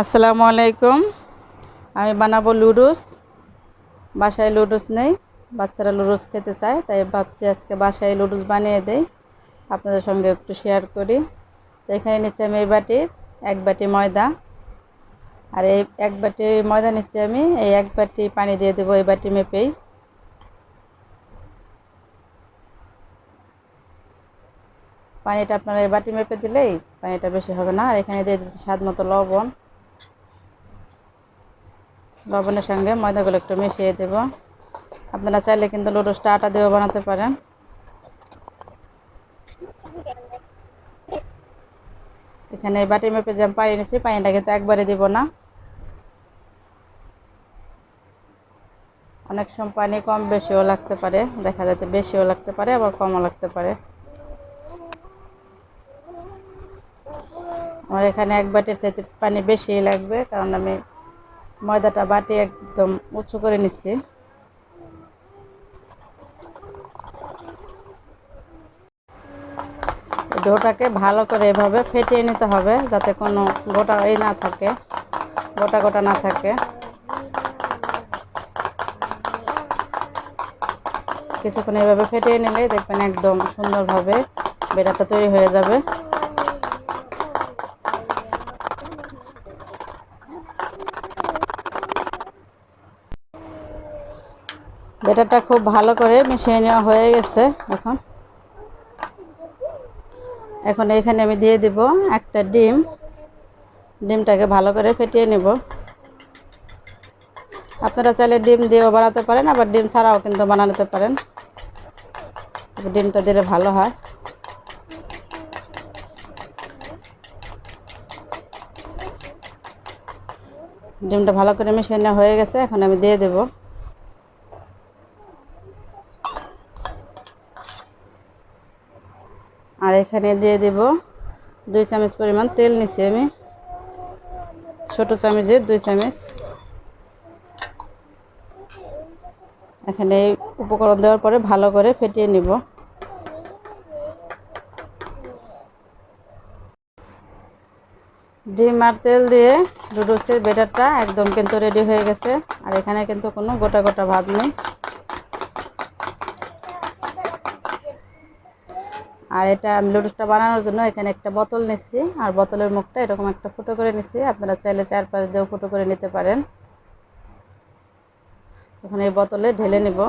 আসসালামু আলাইকুম। আমি বানাবো লুডুস। বাসায় লুডুস নেই। বাচ্চারা লুডুস খেতে চায়, তাই ভাবছি আজকে বাসায় লুডুস বানিয়ে দেই। আপনাদের সঙ্গে একটু শেয়ার করি। তো এখানে নিচ্ছি আমি এই বাটির এক বাটি ময়দা। আর এই এক বাটি ময়দা নিচ্ছি আমি, এই এক বাটি পানি দিয়ে দেবো এই বাটি মেপেই। পানিটা আপনারা এই বাটি মেপে দিলেই পানিটা বেশি হবে না। আর এখানে দিয়ে দিচ্ছি স্বাদ মতো লবণ। লবণের সঙ্গে ময়দাগুলো একটু মিশিয়ে দেব। আপনারা চাইলে কিন্তু লুডুসটা আটা দিয়েও বানাতে পারেন। এখানে বাটি মেপে যে পানি নিচ্ছি পানিটা কিন্তু একবারে দিব না। অনেক সময় পানি কম বেশিও লাগতে পারে, দেখা যাতে বেশিও লাগতে পারে, আবার কমও লাগতে পারে। আমার এখানে এক বাটির চাইতে পানি বেশি লাগবে, কারণ আমি ময়দাটা বাটি একদম উঁচু করে নিচ্ছি। ডোটাকে ভালো করে এভাবে ফেটিয়ে নিতে হবে যাতে কোনো গোটা এই না থাকে, গোটা গোটা না থাকে। কিছুক্ষণ এভাবে ফেটিয়ে নিলে দেখবেন একদম সুন্দরভাবে বেটাটা তৈরি হয়ে যাবে। বেটারটা খুব ভালো করে মিশিয়ে নেওয়া হয়ে গেছে এখন। এখন এখানে আমি দিয়ে দিব একটা ডিম। ডিমটাকে ভালো করে ফেটিয়ে নেব। আপনারা চাইলে ডিম দিয়েও বানাতে পারেন, আবার ডিম ছাড়াও কিন্তু বানাতে পারেন। ডিমটা দিলে ভালো হয়। ডিমটা ভালো করে মিশিয়ে নেওয়া হয়ে গেছে, এখন আমি দিয়ে দেবো। আর এখানে দিয়ে দেব দুই চামচ পরিমাণ তেল নিচ্ছি আমি। ছোট চামচের দুই চামচ। এখানে উপকরণ দেওয়ার পরে ভালো করে ফেটিয়ে নিব। ডিম আর তেল দিয়ে নুডলসের বেটারটা একদম কিন্তু রেডি হয়ে গেছে। আর এখানে কিন্তু কোনো গোটা গোটা ভাব নেই। আর এটা আমি লুডুসটা বানানোর জন্য এখানে একটা বোতল নিচ্ছি। আর বোতলের মুখটা এরকম একটা ফুটো করে নিচ্ছি। আপনারা চাইলে চারপাশ দিয়েও ফুটো করে নিতে পারেন। এখন এই বোতলে ঢেলে নেব।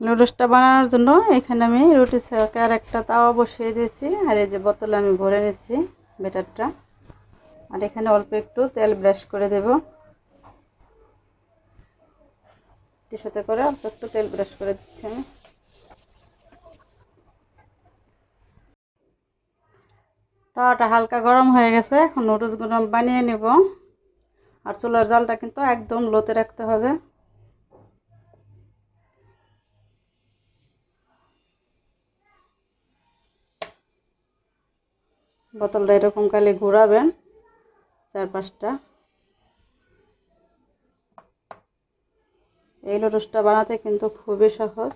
লুডুসটা বানানোর জন্য এখানে আমি রুটি আর একটা তাওয়া বসিয়ে দিয়েছি। আর এই যে বোতলে আমি ভরে নিচ্ছি বেটারটা আর এখানে অল্প একটু তেল ব্রাশ করে দেব। টিস্যুতে করে অল্প একটু তেল ব্রাশ করে দিচ্ছি আমি। তাওয়াটা হালকা গরম হয়ে গেছে, এখন নুডলসগুলো বানিয়ে নেব। আর চুলার জালটা কিন্তু একদম লোতে রাখতে হবে। বোতলটা এরকম কালে ঘোরাবেন চার এই নুডলসটা বানাতে কিন্তু খুবই সহজ।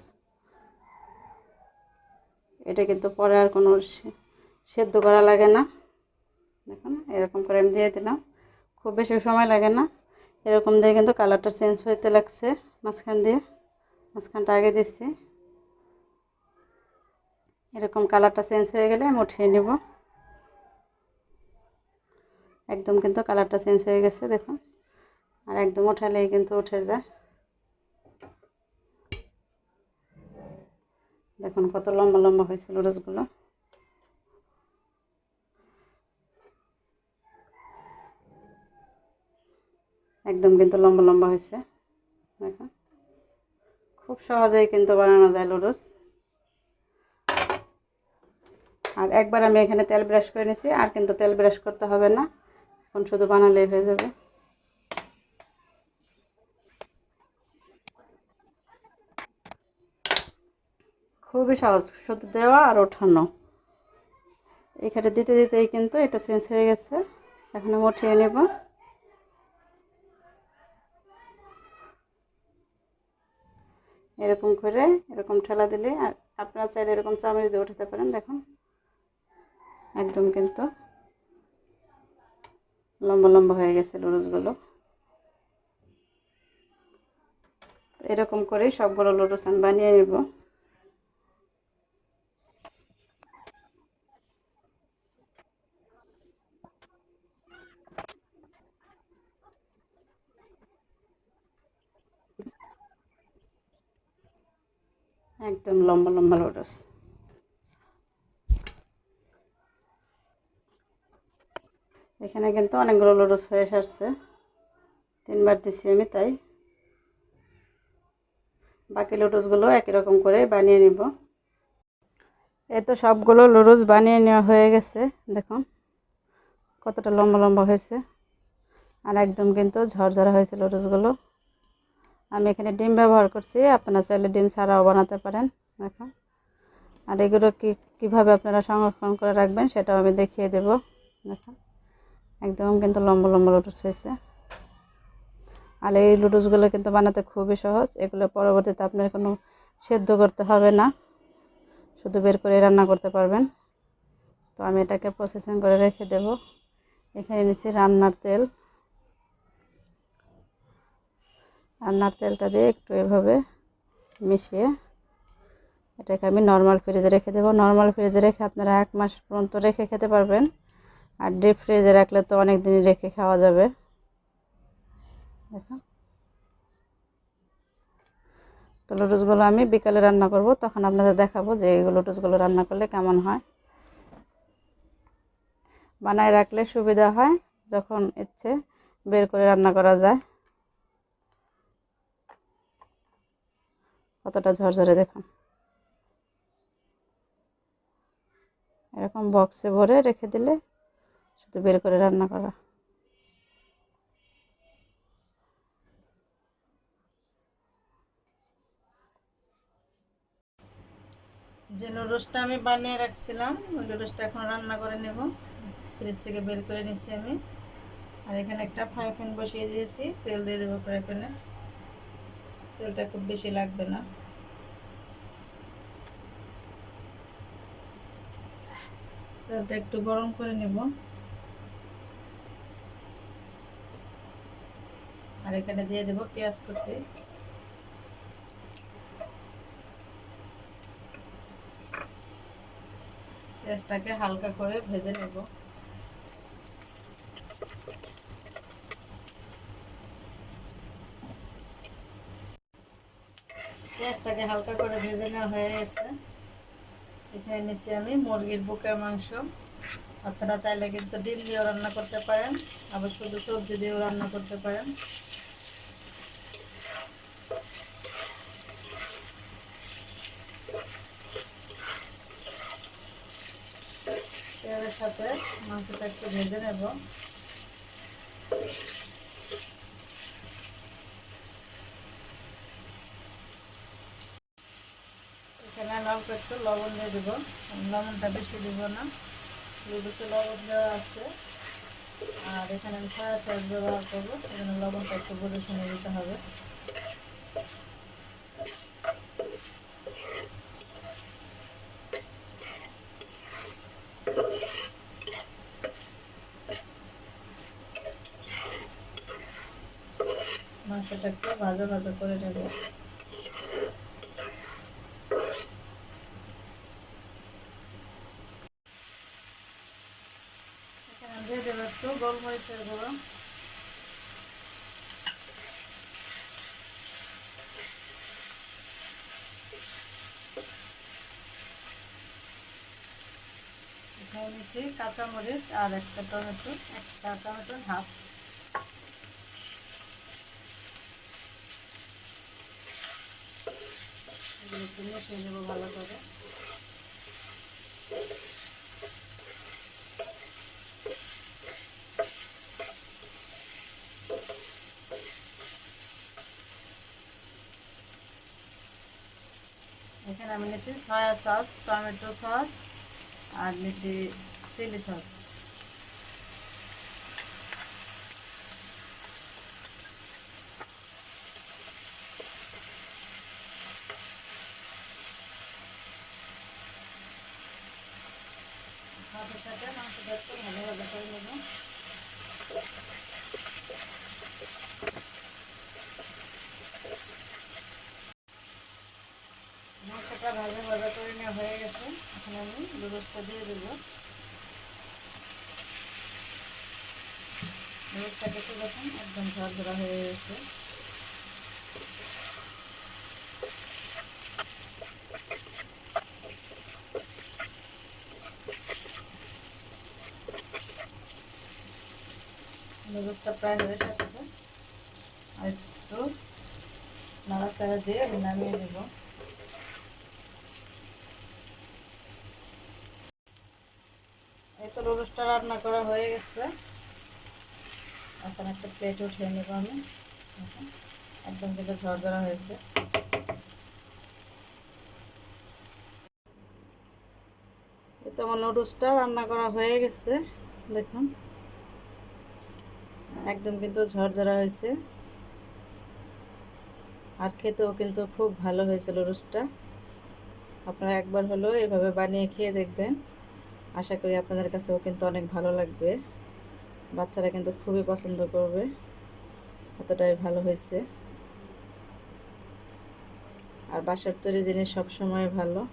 এটা কিন্তু পরে আর কোনো সেদ্ধ করা লাগে না। দেখুন, এরকম করে আমি দিয়ে দিলাম। খুব বেশি সময় লাগে না। এরকম দিয়ে কিন্তু কালারটা চেঞ্জ হইতে লাগছে মাঝখান দিয়ে। মাঝখানটা আগে দিচ্ছি। এরকম কালারটা চেঞ্জ হয়ে গেলে আমি উঠিয়ে নেব। একদম কিন্তু কালারটা চেঞ্জ হয়ে গেছে, দেখুন। আর একদম উঠালেই কিন্তু উঠে যায়। দেখুন কত লম্বা লম্বা হয়েছিল রোজগুলো একদম কিন্তু লম্বা লম্বা হয়েছে। দেখুন। খুব সহজেই কিন্তু বানানো যায় লুডুস আর একবার আমি এখানে তেল ব্রাশ করে নিয়েছি, আর কিন্তু তেল ব্রাশ করতে হবে না। এখন শুধু বানালেই হয়ে যাবে। খুবই সহজ। শুধু দেওয়া আর ওঠানো। এখানে দিতে দিতেই কিন্তু এটা চেঞ্জ হয়ে গেছে। এখন আমি উঠিয়ে নেব। এরকম করে, এরকম ঠেলা দিলে আর আপনারা চাইলে এরকম চামড়ি দিয়ে উঠাতে পারেন। দেখুন, একদম কিন্তু লম্বা লম্বা হয়ে গেছে লুডুসগুলো এরকম করেই সবগুলো আমি বানিয়ে নেব। একদম লম্বা লম্বা লুডুস এখানে কিন্তু অনেকগুলো লুডুস হয়ে সারছে তিনবার দিছি আমি তাই। বাকি লুডুসগুলো একই রকম করে বানিয়ে নিব। এই তো সবগুলো লুডুস বানিয়ে নেওয়া হয়ে গেছে, দেখুন। কতটা লম্বা লম্বা হয়েছে। আর একদম কিন্তু ঝরঝরা হয়েছে লুডুসগুলো আমি এখানে ডিম ব্যবহার করছি, আপনারা চাইলে ডিম ছাড়াও বানাতে পারেন। দেখুন। আর এগুলো কী, কীভাবে আপনারা সংরক্ষণ করে রাখবেন সেটাও আমি দেখিয়ে দেব। দেখুন। একদম কিন্তু লম্বা লম্বা লুডুস হয়েছে। আর এই লুডুসগুলো কিন্তু বানাতে খুবই সহজ। এগুলো পরবর্তীতে আপনার কোনো সেদ্ধ করতে হবে না। শুধু বের করে রান্না করতে পারবেন। তো আমি এটাকে প্রসেসিং করে রেখে দেব। এখানে নিচ্ছি রান্নার তেল। রান্নার তেলটা দিয়ে একটু এভাবে মিশিয়ে এটাকে আমি নর্মাল ফ্রিজে রেখে দেবো। নর্মাল ফ্রিজে রেখে আপনারা এক মাস পর্যন্ত রেখে খেতে পারবেন। আর ডিপ ফ্রিজে রাখলে তো অনেক দিনই রেখে খাওয়া যাবে। দেখো তো লুডুসগুলো আমি বিকালে রান্না করব, তখন আপনাদের দেখাবো যে এই লুডুসগুলো রান্না করলে কেমন হয়। বানায় রাখলে সুবিধা হয়, যখন ইচ্ছে বের করে রান্না করা যায়। কতটা ঝরঝরে দেখুন এরকম বক্সে ভরে রেখে দিলে শুধু বের করে রান্না করা। যে নুডলসটা আমি বানিয়ে রাখছিলাম, ওই নুডলসটা এখন রান্না করে নেব। ফ্রিজ থেকে বের করে নিচ্ছি আমি। আর এখানে একটা ফ্রাই প্যান বসিয়ে দিয়েছি, তেল দিয়ে দেবো ফ্রাই প্যানে। তেলটা খুব বেশি লাগবে না। তেলটা একটু গরম করে নেব। আর এখানে দিয়ে দেবো পেঁয়াজ কুচি। পেঁয়াজটাকে হালকা করে ভেজে নেব। পেঁয়াজটাকে হালকা করে ভেজে নেওয়া হয়ে গেছে। এখানে নিচ্ছি আমি মুরগির বুকের মাংস। আপনারা চাইলে কিন্তু ডিম দিয়েও রান্না করতে পারেন, আবার শুধু সবজি দিয়েও রান্না করতে পারেন। তেলের সাথে মাংসটা একটু ভেজে নেব এখানে আমি অল্প একটু লবণ দিয়ে দেবো। লবণটা বেশি দেবো না। লুডুতে লবণ দেওয়া আছে। আর এখানে আমি সয়া সস ব্যবহার করব। এখানে লবণটা একটু বুঝে শুনে দিতে হবে। মাংসটা একটু ভাজা ভাজা করে নেব এখানে দিয়ে দেবো একটু গোলমরিচের গুঁড়ো এখানে নিচ্ছি কাঁচামরিচ আর একটা টমেটো একটা টমেটো হাফ। মিশিয়ে নেব ভালো করে। এখানে আমি নিচ্ছি সয়া সস টমেটো সস আর নিচ্ছি চিলি সস ভাতের সাথে মাংসটা একটু ভালোভাবে করে নেব নুডলসটা দিয়ে দেব। নুডলসটা দেখে দেখুন একদম ঝরঝরা হয়ে গেছে। নুডলসটা প্রায় হয়ে এসেছে। আর একটু নাড়াচাড়া দিয়ে নামিয়ে দেব এই তো নুডলসটা রান্না করা হয়ে গেছে। এখন একটা প্লেট উঠিয়ে নেব আমি। একদম কিন্তু ঝরঝরা হয়েছে। তো আমার নুডলসটা রান্না করা হয়ে গেছে, দেখুন। একদম কিন্তু ঝরঝরা হয়েছে। আর খেতেও কিন্তু খুব ভালো হয়েছিল রোস্টটা আপনারা একবার হলেও এভাবে বানিয়ে খেয়ে দেখবেন। আশা করি আপনাদের কাছেও কিন্তু অনেক ভালো লাগবে। বাচ্চারা কিন্তু খুবই পছন্দ করবে। এতটাই ভালো হয়েছে। আর বাসার তৈরি জিনিস সবসময় ভালো।